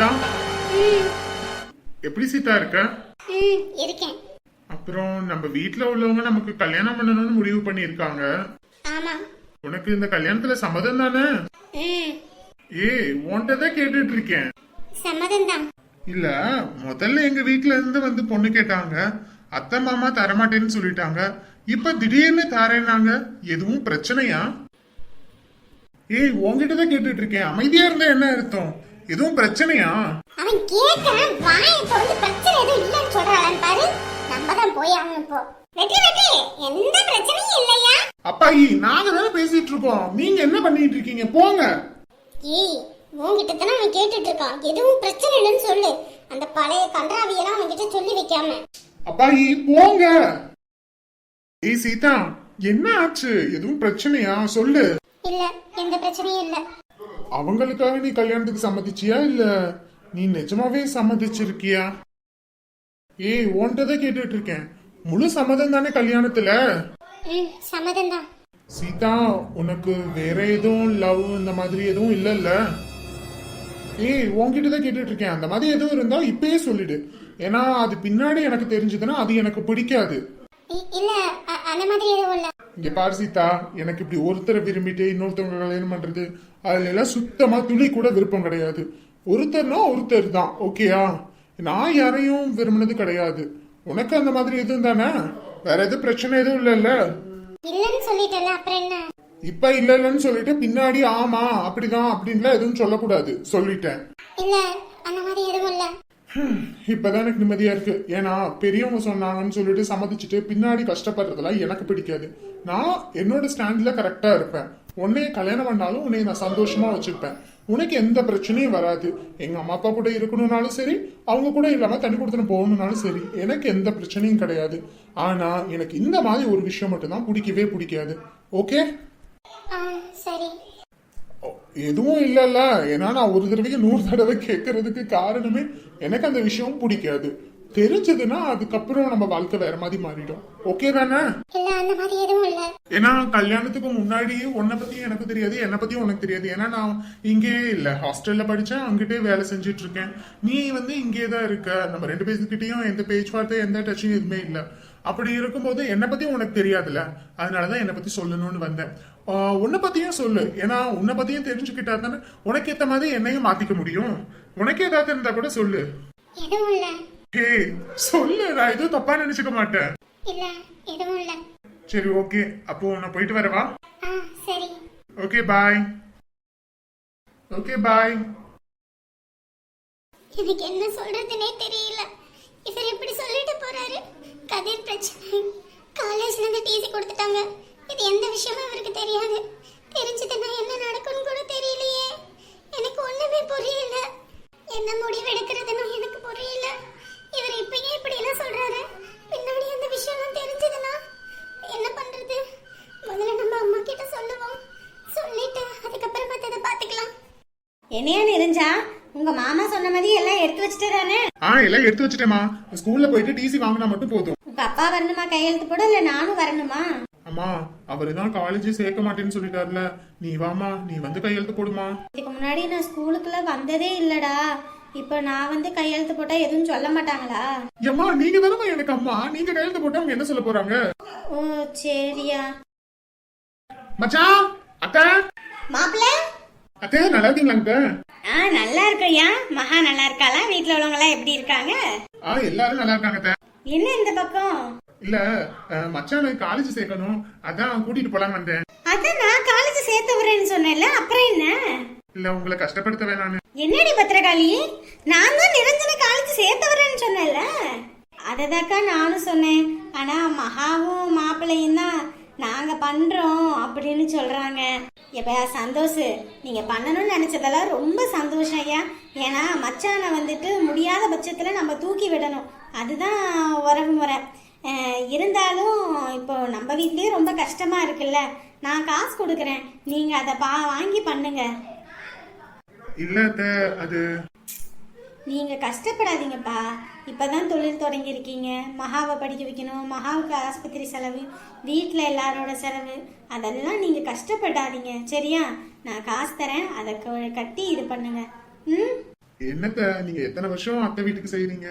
சீதா எப்படி சீதா இருக்க? இருக்கேன். அப்புறம் நம்ம வீட்ல உள்ளவங்க நமக்கு கல்யாணம் பண்ணணும்னு முடிவு பண்ணியிருக்காங்க. ஆமா. உனக்கு இந்த கல்யாணத்துல சம்மதம் தானே? ஏய் உன்கிட்ட கேட்டுட்டு இருக்கேன் சம்மதம் இல்ல முதல்ல எங்க வீட்ல இருந்து வந்து பொண்ணு கேட்டாங்க. அத்தை மாமா தரமாட்டேன்னு சொல்லிட்டாங்க. இப்ப திடீர்னு தாரேனாங்க எதுவும் பிரச்சனையா? ஏய் உன்கிட்ட தான் கேட்டுட்டு இருக்கேன் அமைதியா இருந்தா என்ன அர்த்தம்? எதுவும் பிரச்சனையா? அவன் கேட்கறான் வாயை திறந்து பிரச்சனை எதுவும் இல்லைன்னு சொல்றாளான்னு பாரு. நம்ம தான் போய் ஆகணும் இப்போ வெற்றி வெற்றி எந்த பிரச்சனையும் இல்லையா? அப்பாயி நாங்க தானே பேசிட்டு இருக்கோம். நீங்க என்ன பண்ணிட்டு இருக்கீங்க? போங்க. ஏய் உன்கிட்ட தானே அவன் கேட்டுட்டு இருக்கான். எதுவும் பிரச்சனை இல்லைன்னு சொல்லு. அந்த பழைய கன்றாவியெல்லாம் அவன்கிட்ட சொல்லி வைக்காம. அப்பாயி போங்க. ஏய் சீதா என்ன ஆச்சு? எதுவும் பிரச்சனையா? சொல்லு. இல்ல எந்த பிரச்சனையும் இல்ல. அவங்களுக்காக நீ கல்யாணத்துக்கு சம்மதிச்சியா இல்ல? நீ நிஜமாவே சம்மதிச்சிருக்கியா? ஏய் உன்கிட்ட கேட்டுட்டு இருக்கேன் முழு சம்மதம் தானே கல்யாணத்துல? ம் சம்மதம் தான் சீதா உனக்கு வேற எதுவும் லவ் இந்த மாதிரி எதுவும் இல்லல்ல? ஏய் உன்கிட்ட தான் கேட்டுட்டு இருக்கேன் அந்த மாதிரி எதுவும் இருந்தா இப்பயே சொல்லிடு. ஏன்னா அது பின்னாடி எனக்கு தெரிஞ்சதுன்னா அது எனக்கு பிடிக்காது. இ- இல்ல அ- அந்த மாதிரி எதுவும் இல்ல. இங்க பாரு சீதா எனக்கு இப்படி ஒருத்தரை விரும்பிட்டு இன்னொருத்தவங்க கல்யாணம் பண்றது அதுல எல்லாம் சுத்தமா துளி கூட விருப்பம் கிடையாது. ஒருத்தர்னா ஒருத்தர் தான் ஓகேயா நான் யாரையும் விரும்பினது கிடையாது. உனக்கு அந்த மாதிரி எதுவும் தானே? வேற எதுவும் பிரச்சனை எதுவும் இல்லைல்ல? இல்லன்னு சொல்லிட்டல அப்புறம் என்ன? இப்ப இல்ல இல்லன்னு சொல்லிட்டு பின்னாடி ஆமா அப்படிதான் அப்படின்லாம் எதுவும் சொல்லக்கூடாது. சொல்லிட்டேன். இல்ல அந்த மாதிரி எதுவும் இல்ல. இப்பதான் எனக்கு நிம்மதியா இருக்கு. ஏன்னா பெரியவங்க சொன்னாங்கன்னு சொல்லிட்டு சம்மதிச்சுட்டு பின்னாடி கஷ்டப்படுறதெல்லாம் எனக்கு பிடிக்காது. நான் என்னோட ஸ்டாண்ட்ல கரெக்டா இருப்பேன். உன்னைய கல்யாணம் பண்ணாலும் உன்னைய நான் சந்தோஷமா வச்சிருப்பேன் உனக்கு எந்த பிரச்சனையும் வராது. எங்க அம்மா அப்பா கூட இருக்கணும்னாலும் சரி அவங்க கூட இல்லாம தனி கொடுத்துட்டு போகணும்னாலும் சரி எனக்கு எந்த பிரச்சனையும் கிடையாது. ஆனா எனக்கு இந்த மாதிரி ஒரு விஷயம் மட்டும்தான் பிடிக்கவே பிடிக்காது. ஓகே? எதுவும் இல்லைல்ல. ஏன்னா நான் ஒரு தடவைக்கு நூறு தடவை கேட்கறதுக்கு காரணமே எனக்கு அந்த விஷயம் பிடிக்காது. தெரிஞ்சதுன்னா அதுக்கப்புறம் நம்ம வாழ்க்கை வேற மாதிரி மாறிடும். ஓகே தானே? ஏன்னா கல்யாணத்துக்கு முன்னாடி உன்னை பத்தியும் எனக்கு தெரியாது என்னை பத்தியும் உனக்கு தெரியாது. ஏன்னா நான் இங்கே இல்ல. ஹாஸ்டல்ல படிச்சேன் அங்கிட்டே வேலை செஞ்சுட்டு இருக்கேன் நீ வந்து இங்கே தான் இருக்க. நம்ம ரெண்டு பேர்கிட்டயும் எந்த பேச்சுவார்த்தை எந்த டச்சும் எதுவுமே இல்ல. அப்படி இருக்கும்போது என்னை பத்தியும் உனக்கு தெரியாதுல்ல. அதனாலதான் என்னை பத்தி சொல்லணும்னு வந்தேன். உன்னை பத்தியும் சொல்லு. ஏன்னா உன்னை பத்தியும் தெரிஞ்சுக்கிட்டா தானே உனக்கு ஏத்த மாதிரி என்னையும் மாத்திக்க முடியும். உனக்கு ஏதாவது இருந்தா கூட சொல்லு. எதுவும் இல்ல. ஹே சொல்லு நான் எதுவும் தப்பா நினைச்சுக்க மாட்டேன். இல்ல எதுவும் இல்ல. சரி ஓகே. அப்போ நான் போயிட்டு வரவா ஆ சரி. Okay bye. Okay bye. எனக்கு என்ன சொல்றதுனே தெரியல. இவர் இப்படி சொல்லிட்டு போறாரு? கதிர் பிரச்சனை. காலேஜ்ல இருந்து டிசி கொடுத்துட்டாங்க. இது எந்த விஷயமும் இவருக்கு தெரியாது. தெரிஞ்சதுன்னா என்ன நடக்கும்னு கூட தெரியலையே. எனக்கு ஒண்ணுமே புரியல. என்ன முடிவு எடுக்கிறதுன்னு எனக்கு புரியல. இவர் இப்பயே இப்படி எல்லாம் சொல்றாரு? பின்னாடி அந்த விஷயம்லாம் தெரிஞ்சதுன்னா என்ன பண்றது? முதல்ல நம்ம அம்மா கிட்ட சொல்லுவோம். சொல்லிட்டு அதுக்கப்புறம் மத்ததை பாத்துக்கலாம் என்னையா நெறிஞ்சா உங்க மாமா சொன்ன மாதிரி எல்லாம் எடுத்து வச்சுட்டு தானே? ஆ எல்லாம் எடுத்து வச்சுட்டேமா ஸ்கூல்ல போயிட்டு டிசி வாங்கினா மட்டும் போதும். உங்க அப்பா வரணுமா? கையெழுத்து போட இல்ல நானும் வரணுமா? அம்மா அவரு தான் காலேஜ் சேர்க்க மாட்டேன்னு சொல்லிட்டார்ல. நீ வாமா நீ வந்து கையெழுத்து போடுமா? இதுக்கு முன்னாடி நான் ஸ்கூலுக்குள்ள வந்ததே இல்லடா. இப்போ நான் வந்து கையெழுத்து போட்டா எதுவும் சொல்ல மாட்டாங்களா? ஏம்மா நீங்க தானே எனக்கு அம்மா. நீங்க கையெழுத்து போட்டா அவங்க என்ன சொல்ல போறாங்க? ஓ சரியா. மச்சான் அத்தை. மாப்பிள்ள? அத்தை நல்லா இருக்கீங்களாங்க ஆ நல்லா இருக்கையா மகா நல்லா இருக்காளா? வீட்ல உள்ளவங்க எல்லாம் எப்படி இருக்காங்க? ஆ எல்லாரும் நல்லா இருக்காங்க அத்தை. என்ன இந்த பக்கம்? இல்ல அஹ், மச்சானை காலேஜ் சேர்க்கணும். அதான் கூட்டிட்டு போலான்னு வந்தேன். அதான் நான் காலேஜ் சேர்த்து விடுறேன்னு சொன்னேன்ல. அப்புறம் என்ன? இல்ல உங்களை கஷ்டப்படுத்த வேணான்னு என்னடி பத்திரகாளி? நான் தான் நிரஞ்சன காலேஜ் சேர்த்து வரேன்னு சொன்னேன்ல. அததாக்கா நானும் சொன்னேன். ஆனா மகாவும் மாப்பிள்ளையும் தான் நாங்க பண்றோம் அப்படின்னு சொல்றாங்க. எப்ப சந்தோஷ் நீங்க பண்ணணும்னு நினைச்சதெல்லாம் ரொம்ப சந்தோஷம் ஐயா. ஏன்னா மச்சானை வந்துட்டு முடியாத பட்சத்துல நம்ம தூக்கி விடணும். அதுதான் உறவு முறை. இருந்தாலும் இப்போ நம்ம வீட்லயே ரொம்ப கஷ்டமா இருக்குல்ல. நான் காசு கொடுக்குறேன். நீங்க அதை பா வாங்கி பண்ணுங்க. இல்ல அத்தை அது நீங்க கஷ்டப்படாதீங்கப்பா. இப்பதான் தொழில் தொடங்கியிருக்கீங்க. மகாவை படிக்க வைக்கணும் மகாவுக்கு ஆஸ்பத்திரி செலவு வீட்டில் எல்லாரோட செலவு அதெல்லாம் நீங்க கஷ்டப்படாதீங்க. சரியா? நான் காசு தரேன் அதை கட்டி இது பண்ணுங்க. ம்? என்னத்த நீங்க எத்தனை வருஷம் அத்தை வீட்டுக்கு செய்றீங்க?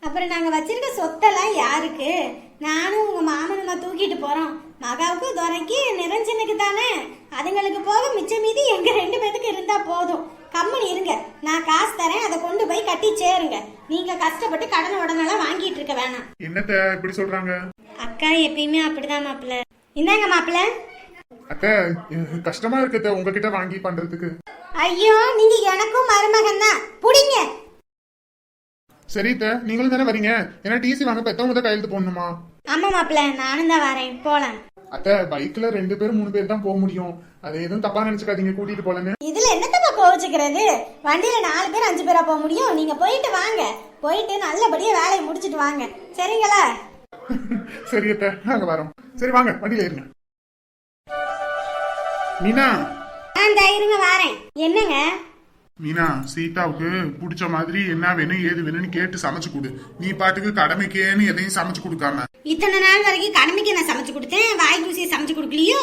அப்புறம் நாங்க வச்சிருக்க சொத்தெல்லாம் யாருக்கு? நானும் உங்க மாமனுமா தூக்கிட்டு போறோம். மகாவுக்கு துரைக்கு நிரஞ்சனுக்கு தானே அதுங்களுக்கு போக மிச்ச மீதி எங்க ரெண்டு பேத்துக்கு இருந்தா போதும். கம்மனி இருங்க. நான் காசு தரேன் அதை கொண்டு போய் கட்டி சேருங்க. நீங்க கஷ்டப்பட்டு கடன் உடனெல்லாம் வாங்கிட்டு இருக்க வேணாம். என்னத்த இப்படி சொல்றாங்க? அக்கா எப்பயுமே அப்படிதான் மாப்பிள்ள. இந்தாங்க மாப்பிள்ள. அத்தை எனக்கு கஷ்டமா இருக்கத்த உங்ககிட்ட வாங்கி பண்றதுக்கு. ஐயோ நீங்க எனக்கும் மருமகன் தான் புடிங்க. சரி அத்தை நீங்களும் தானே வரீங்க? ஏன்னா டிசி வாங்க பெத்தவங்க தான் கையெழுத்து போடணுமா? ஆமா மாப்பிள்ள நானும் தான் வரேன். போலாம். அத்தை பைக்ல ரெண்டு பேர் மூணு பேர் தான் போக முடியும். அதை எதுவும் தப்பா நினைச்சுக்காதீங்க கூட்டிட்டு போலன்னு. இதுல என்னத்தப்பா கோவிச்சுக்கிறது? வண்டியில நாலு பேர் அஞ்சு பேரா போக முடியும். நீங்க போயிட்டு வாங்க. போயிட்டு நல்லபடியா வேலையை முடிச்சிட்டு வாங்க. சரிங்களா? சரி அத்தை நாங்க வரோம். சரி வாங்க வண்டியில ஏறுங்க மீனா. ஆ இந்த இருங்க வாரேன். என்னங்க? மீனா சீதாவுக்கு பிடிச்ச மாதிரி என்ன வேணும் ஏது வேணும்னு கேட்டு சமைச்சு கொடு. நீ பாட்டுக்கு கடமைக்கேன்னு எதையும் சமைச்சு கொடுக்காம. இத்தனை நாள் வரைக்கும் கடமைக்கு நான் சமைச்சு கொடுத்தேன் வாய் ருசியை சமைச்சு கொடுக்கலையோ?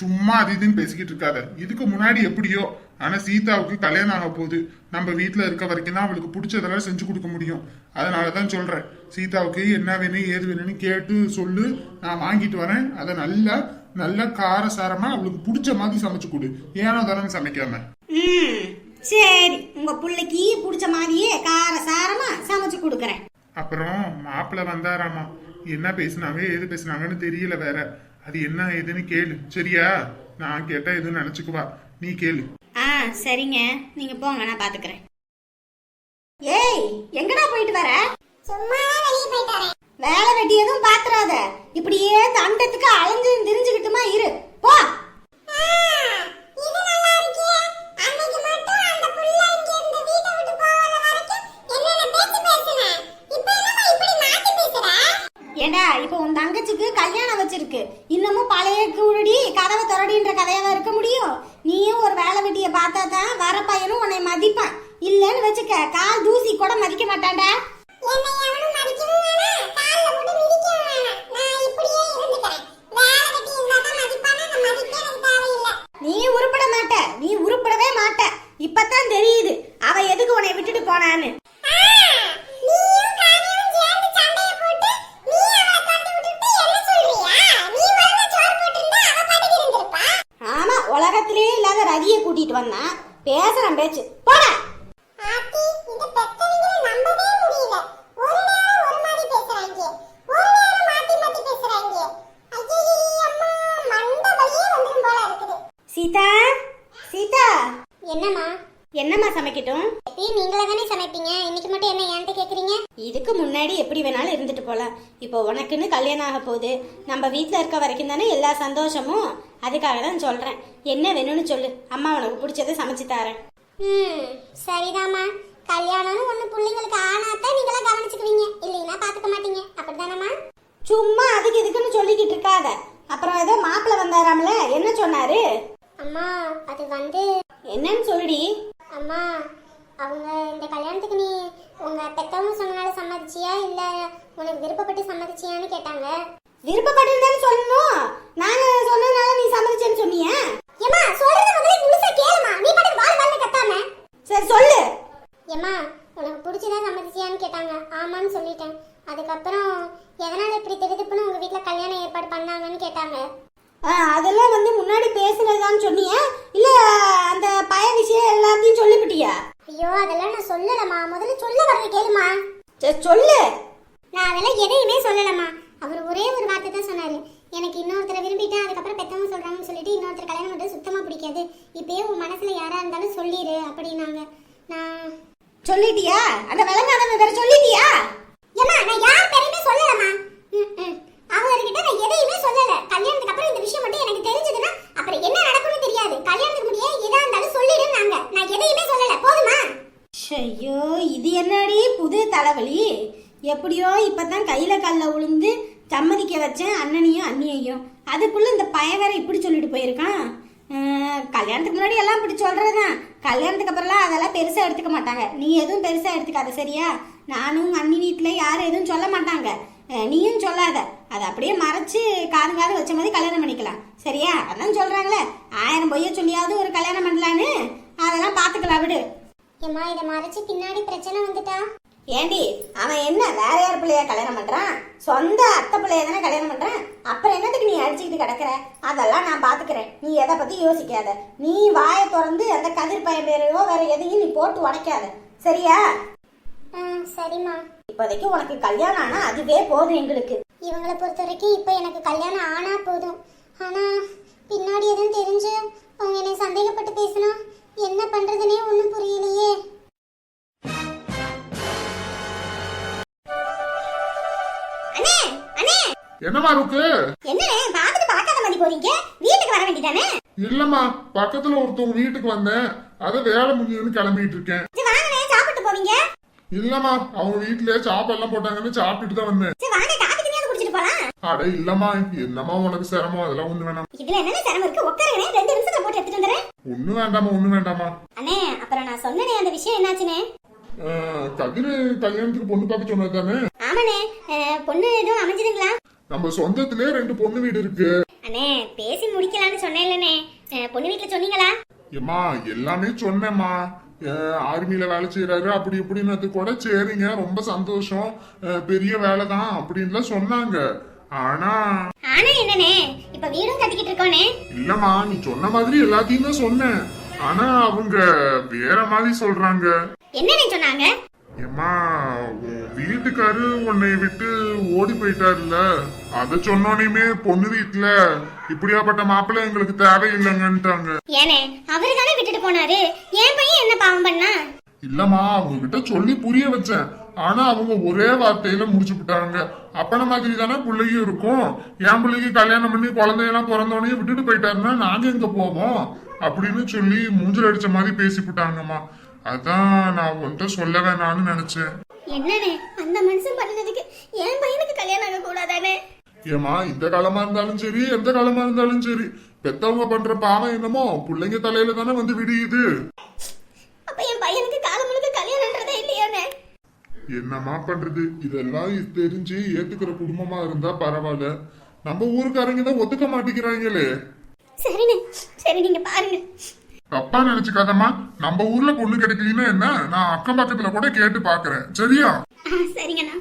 சும்மா அது இதுன்னு பேசிக்கிட்டு இருக்காத. இதுக்கு முன்னாடி எப்படியோ? ஆனா சீதாவுக்கு கல்யாணம் ஆக போகுது. நம்ம வீட்ல இருக்க வரைக்கும் தான் அவளுக்கு பிடிச்சதெல்லாம் செஞ்சு கொடுக்க முடியும். அதனாலதான் சொல்றேன். சீதாவுக்கு என்ன வேணும் ஏது வேணும்னு கேட்டு சொல்லு. நான் வாங்கிட்டு வரேன். அதை நல்லா நல்லா காரசாரமா அவளுக்கு பிடிச்ச மாதிரி சமைச்சு கொடு. ஏனோ தானே சமைக்காம. சரி உங்க பிள்ளைக்கு பிடிச்ச மாதிரியே கார சாரமா சமைச்சு கொடுக்குறேன். அப்புறம் மாப்பிள்ளை வந்தாராமா. என்ன பேசுனாங்க ஏது பேசுனாங்கன்னு தெரியல வேற. அது என்ன ஏதுன்னு கேளு சரியா? நான் கேட்டா எதுவும் நினைச்சுக்குவா. நீ கேளு. ஆ சரிங்க. நீங்க போங்க நான் பாத்துக்கிறேன். ஏய் எங்கடா போயிட்டு வர? சும்மா வெளியே போயிட்டு வரேன். வேலை வெட்டி எதுவும் பாத்துறாத. இப்படியே தண்டத்துக்கு அலைஞ்சு திரிஞ்சுக்கிட்டுமா இரு. போ. கல்யாணம் வச்சிருக்கு இன்னமும் பழைய கூடி கதவை திறடின்ற கதையாவா இருக்க முடியும் நீயும் ஒரு வேலை வெட்டிய பார்த்தா தான் வர பையனும் உன்னை மதிப்பான் இல்லன்னு வச்சுக்க கால் தூசி கூட மதிக்க மாட்டான்டா என்னை எவனும் மதிக்கவும் வேணாம் கால்ல போட்டு மிதிக்கவும் வேணாம் நான் இப்படியே இருந்துக்கிறேன் வேலை வெட்டி இருந்தா தான் மதிப்பானா அந்த மதிப்பே எனக்கு தேவையில்லை நீ உருப்பட மாட்ட நீ உருப்படவே மாட்ட இப்பதான் தெரியுது அவ எதுக்கு உன்னை விட்டுட்டு போனான்னு நீயும் காரியும் சேர்ந்து சண்டைய போட்டு நீ அவளை தள்ளி விட்டுட்டு என்ன சொல்றியா நீ ஒழுங்கா சோறு போட்டிருந்தா அவ பாட்டுக்கு இருந்திருப்பா ஆமா உலகத்திலே இல்லாத ரதியை கூட்டிட்டு வந்தான் பேசுறான் பேச்சு போடா ஆத்தி இந்த பெத்தவங்களை நம்பவே முடியல ஒரு நேரம் ஒரு மாதிரி பேசுறாங்க ஒரு நேரம் மாத்தி மாத்தி பேசுறாங்க ஐயே அம்மா மண்ட வலியே வந்துரும் போல இருக்குது சீதா சீதா என்னம்மா என்னம்மா சமைக்கட்டும். எப்பயும் நீங்களே தானே சமைப்பீங்க? இன்னைக்கு மட்டும் என்ன என்கிட்ட கேக்குறீங்க? இதுக்கு முன்னாடி எப்படி வேணாலும் இருந்துட்டு போலாம். இப்போ உனக்குன்னு கல்யாணம் ஆக போகுது. நம்ம வீட்டில் இருக்க வரைக்கும் தானே எல்லா சந்தோஷமும்? அதுக்காக தான் சொல்கிறேன் என்ன வேணும்னு சொல்லு. அம்மா உனக்கு பிடிச்சதை சமைச்சு தரேன். ம் சரிதாம்மா கல்யாணம்னு ஒண்ணு பிள்ளைங்களுக்கு ஆனாதான் நீங்களாம் கவனிச்சுக்குவீங்க இல்லைன்னா பாத்துக்க மாட்டீங்க அப்படிதானம்மா சும்மா அதுக்கு இதுக்குன்னு சொல்லிக்கிட்டு இருக்காத அப்புறம் ஏதோ மாப்பிள்ளை வந்தாராம்ல என்ன சொன்னாரு அம்மா அது வந்து என்னன்னு சொல்லுடி அம்மா அவங்க இந்த கல்யாணத்துக்கு நீ உங்க பெத்தவங்க சொன்னனால சம்மதிச்சியா இல்ல உனக்கு விருப்பப்பட்டு சம்மதிச்சியான்னு கேட்டாங்க விருப்பப்பட்டிருந்தேன்னு சொல்லணும் நான் சொன்னதுனால நீ சம்மதிச்சேன்னு சொன்னியா ஏமா சொல்றத முதல்ல முழுசா கேளுமா நீ பாட்டு வால் வால்னு கத்தாம சரி சொல்லு ஏமா உனக்கு பிடிச்சதா சம்மதிச்சியான்னு கேட்டாங்க ஆமான்னு சொல்லிட்டேன் அதுக்கப்புறம் எதனால இப்படி திடுதிப்புன்னு உங்க வீட்ல கல்யாணம் ஏற்பாடு பண்ணாங்கன்னு கேட்டாங்க ஆ, அதெல்லாம் வந்து முன்னாடி பேசுனதுதான் சொன்னியா இல்ல அந்த பய விஷயம் எல்லாத்தையும் சொல்லிவிட்டியா ஐயோ அதெல்லாம் நான் சொல்லலம்மா முதல்ல சொல்ல வர்றது கேளுமா சரி சொல்லு நான் அதெல்லாம் எதையுமே சொல்லலம்மா அவர் ஒரே ஒரு வார்த்தை தான் சொன்னாரு எனக்கு இன்னொருத்தரை விரும்பிட்டேன் அதுக்கப்புறம் பெத்தவங்க சொல்றாங்கன்னு சொல்லிட்டு இன்னொருத்தர் கல்யாணம் பண்ணுறது சுத்தமா பிடிக்காது. இப்பயே உன் மனசுல யாரா இருந்தாலும் சொல்லிடு அப்படின்னாங்க. நான் சொல்லிட்டியா? அந்த விளங்காதவ வேற சொல்லிட்டியா? ஏம்மா நான் யார் பேரையுமே சொல்லலம்மா. அவங்ககிட்ட நான் எதையுமே சொல்லல. கல்யாணத்துக்கு அப்புறம் இந்த விஷயம் மட்டும் எனக்கு தெரிஞ்சதுன்னா அப்புறம் என்ன நடக்கும்னு தெரியாது. கல்யாணத்துக்கு முடிய எதா இருந்தாலும் சொல்லிடுன்னாங்க. நான் எதையுமே சொல்லல. போதுமா? ஐயோ இது என்னடி புது தலைவலி? எப்படியோ இப்பதான் கையில கல்ல உளுந்து சம்மதிக்க வச்சேன் அண்ணனையும் அண்ணியையும். அதுக்குள்ள இந்த பையன் வேற இப்படி சொல்லிட்டு போயிருக்கான். கல்யாணத்துக்கு முன்னாடி எல்லாம் இப்படி சொல்றதுதான். கல்யாணத்துக்கு அப்புறம்லாம் அதெல்லாம் பெருசா எடுத்துக்க மாட்டாங்க. நீ எதுவும் பெருசா எடுத்துக்காத சரியா? நானும் அண்ணி வீட்டுல யாரும் எதுவும் சொல்ல மாட்டாங்க. நீயும் சொல்லாத. அதை அப்படியே மறைச்சு காது காது வச்ச மாதிரி கல்யாணம் பண்ணிக்கலாம். சரியா? அதான் சொல்றாங்களே. ஆயிரம் பொய்ய சொல்லியாவது ஒரு கல்யாணம் பண்ணலான்னு. அதெல்லாம் பாத்துக்கலாம் விடு. ஏம்மா இதை மறைச்சு பின்னாடி பிரச்சனை வந்துட்டா? ஏண்டி அவன் என்ன வேற யார் பிள்ளைய கல்யாணம் பண்றான்? சொந்த அத்தை பிள்ளைய தானே கல்யாணம் பண்றான்? அப்புறம் என்னத்துக்கு நீ அடிச்சுக்கிட்டு கிடக்குற? அதெல்லாம் நான் பாத்துக்கிறேன். நீ எதை பத்தி யோசிக்காத. நீ வாயை திறந்து அந்த கதிர் பையன் பேரையோ வேற எதையும் நீ போட்டு உடைக்காத. சரியா? சரிம்மா. இப்போதைக்கு உனக்கு கல்யாணம் ஆனா அதுவே போதும் எங்களுக்கு. இவங்களை பொறுத்த வரைக்கும் இப்போ எனக்கு கல்யாணம் ஆனா போதும். ஆனா பின்னாடி எதுவும் தெரிஞ்சு அவங்க என்னை சந்தேகப்பட்டு பேசினா அண்ணே என்னம்மா இருக்கு? என்னண்ணே பாத்துட்டு பார்க்காத மாதிரி போறீங்க? வீட்டுக்கு வர வேண்டியதானே? இல்லம்மா பக்கத்துல ஒருத்தவங்க வீட்டுக்கு வந்தேன். அத வேலை முடியுதுன்னு கிளம்பிட்டு இருக்கேன். சரி வாங்கண்ணே சாப்பிட்டு போவீங்க? இல்லம்மா அவங்க வீட்டுல சாப்பாடுலாம் போட்டாங்கன்னு சாப்பிட்டுட்டு தான் வந்தேன். சரி வாங்க காப்பி தண்ணியாவது குடிச்சிட்டு போலாம். அட இல்லம்மா என்னம்மா உனக்கு சிரமம்? அதெல்லாம் ஒண்ணு வேணாம். இதுல என்னென்ன சிரமம் இருக்கு? உட்காருங்கண்ணே ரெண்டு நிமிஷத்துல போட்டு எடுத்துட்டு வந்துடுறேன். ஒண்ணு வேண்டாமா ஒண்ணு வேண்டாமா அண்ணே அப்புறம் நான் சொன்னனே அந்த விஷயம் என்னாச்சுனே கதிரு கல்யாணத்துக்கு பொண்ணு பார்க்க சொன்னது தானே ஆமாண்ணே பொண்ணு எதுவும் அமைஞ்சதுங்களா? நம்ம சொந்தத்திலே ரெண்டு பொண்ணு வீடு இருக்கு. அண்ணே பேசி முடிக்கலாம்னு சொன்னேன்லண்ணே. அஹ், பொண்ணு வீட்டுல சொன்னீங்களா? ஏம்மா எல்லாமே சொன்னேம்மா. ஆர்மியில வேலை செய்யறாரு அப்படி இப்படின்னு கூட சரிங்க ரொம்ப சந்தோஷம். பெரிய வேலை தான் அப்படின்லாம் சொன்னாங்க. ஆனா ஆனா என்னண்ணே இப்ப வீடும் கட்டிக்கிட்டு இருக்கோனே இல்லம்மா நீ சொன்ன மாதிரி எல்லாத்தையும் தான் சொன்னேன். ஆனா அவங்க வேற மாதிரி சொல்றாங்க. என்னண்ணே சொன்னாங்க? உன் வீட்டுக்காரு உன்னை விட்டு ஓடி போயிட்டாருல்ல. அத சொன்னோனையுமே பொண்ணு வீட்டுல இப்படியாப்பட்ட மாப்பிள்ளை எங்களுக்கு தேவையில்லைங்கன்ட்டாங்க. ஏனே அவரு தானே விட்டுட்டு போனாரு? என் பையன் என்ன பாவம் பண்ணா? இல்லம்மா அவங்க கிட்ட சொல்லி புரிய வச்சேன். ஆனா அவங்க ஒரே வார்த்தையில முடிச்சு விட்டாங்க. அப்பன மாதிரி தானே பிள்ளையும் இருக்கும். என் பிள்ளைக்கு கல்யாணம் பண்ணி குழந்தையெல்லாம் பிறந்தோடனே விட்டுட்டு போயிட்டாருன்னா நாங்க எங்க போவோம்? அப்படின்னு சொல்லி மூஞ்சில் அடிச்ச மாதிரி பேசிவிட்டாங்கம்மா அதான் நான் உன்கிட்ட சொல்ல வேணாம்னு நினைச்சேன். என்னண்ணே அந்த மனுஷன் பண்ணதுக்கு என் பையனுக்கு கல்யாணம் ஆக கூடாதானே ஏமா இந்த காலமா இருந்தாலும் சரி எந்த காலமா இருந்தாலும் சரி. பெத்தவங்க பண்ற பாவம் என்னமோ பிள்ளைங்க தலையில தானே வந்து விடியுது. அப்ப என் பையனுக்கு காலம் முழுக்க கல்யாணம்ன்றதே இல்லையானே? என்னம்மா பண்றது? இதெல்லாம் இது தெரிஞ்சு ஏத்துக்கிற குடும்பமா இருந்தா பரவாயில்ல. நம்ம ஊருக்காரங்க தான் ஒத்துக்க மாட்டேங்கிறாங்களே. சரிண்ணே. சரி நீங்க பாருங்க. தப்பா நினைச்சுக்காதம்மா நம்ம ஊர்ல பொண்ணு கிடைக்கலன்னா என்ன? நான் அக்கம் பக்கத்துல கூட கேட்டு பாக்குறேன். சரியா? சரிங்கண்ணா.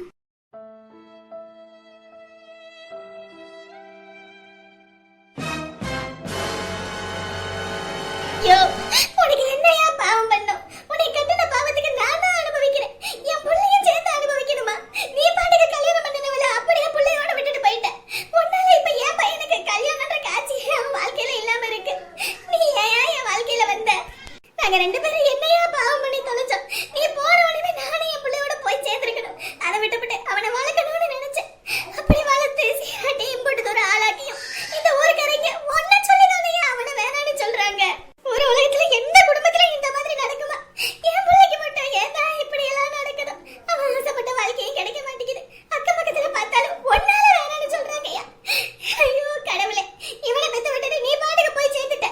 யோ உனக்கு என்னையா பாவம் பண்ணோம் உன்னை கட்டின பாவத்துக்கு நான் தான் அனுபவிக்கிறேன் என் பிள்ளையும் சேர்த்து அனுபவிக்கணுமா நீ பாட்டுக்கு கல்யாணம் பண்ணனவள அப்படியே பிள்ளையோட விட்டுட்டு போயிட்ட உன்னால இப்ப என் பையனுக்கு கல்யாணம்ன்ற காட்சி அவன் வாழ்க்கையில இல்லாம இருக்கு நீ ஏன் என் வாழ்க்கையில வந்த நாங்க ரெண்டு பேரும் என்னையா பாவம் பண்ணி தொலைச்சோம் நீ போன உடனே நானும் என் பிள்ளையோட போய் சேர்ந்திருக்கணும் அதை விட்டுவிட்டு அவனை வளர்க்கணும்னு நினைச்சேன் அப்படி வளர்த்து சீராட்டையும் போட்டு ஒரு ஆளாக்கியும் இந்த ஊருக்காரங்க ஒன்ன சொல்லிதானே அவனை வேணான்னு சொல்றாங்க ஒரு உலகத்துல எந்த குடும்பத்துல இந்த மாதிரி நடக்குமா என் பிள்ளைக்கு மட்டும் ஏன் தான் இப்படி எல்லாம் நடக்குதோ அவன் ஆசைப்பட்ட வாழ்க்கையும் கிடைக்க மாட்டேங்குது அக்கம் பக்கத்துல பார்த்தாலும் ஒன்னால வேணான்னு சொல்றாங்கய்யா ஐயோ கடவுளே இவனை பெத்து விட்டுட்டு நீ பாட்டுக்கு போய் சேர்ந்துட்ட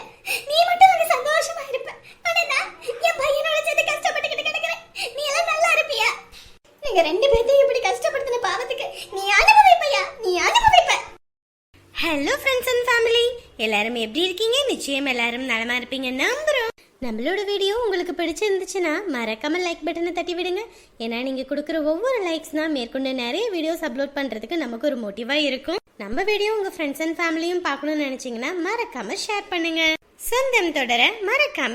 நீ மட்டும் அங்க சந்தோஷமா இருப்ப ஆனா நான் என் பையனோட சேர்த்து கஷ்டப்பட்டுக்கிட்டு கிடக்குறேன் நீ எல்லாம் நல்லா இருப்பியா நீங்க ரெண்டு பேர்த்தையும் இப்படி கஷ்டப்படுத்தின பாவத்துக்கு நீ அனுபவிப்பையா நீ அனுபவிப்ப ஹலோ ஃப்ரெண்ட்ஸ் அண்ட் ஃபேமிலி எல்லாரும் எப்படி இருக்கீங்க? நிச்சயம் எல்லாரும் நலமா இருப்பீங்க. நம்புறோம். நம்மளோட வீடியோ உங்களுக்கு பிடிச்சிருந்துச்சுன்னா மறக்காம லைக் பட்டனை தட்டி விடுங்க. ஏன்னா நீங்கள் கொடுக்குற ஒவ்வொரு லைக்ஸ்னால் மேற்கொண்டு நிறைய வீடியோஸ் அப்லோட் பண்ணுறதுக்கு நமக்கு ஒரு மோட்டிவாக இருக்கும். நம்ம வீடியோ உங்கள் ஃப்ரெண்ட்ஸ் அண்ட் ஃபேமிலியும் பார்க்கணும்னு நினச்சிங்கன்னா மறக்காம ஷேர் பண்ணுங்க. சொந்தம் தொடர மறக்காம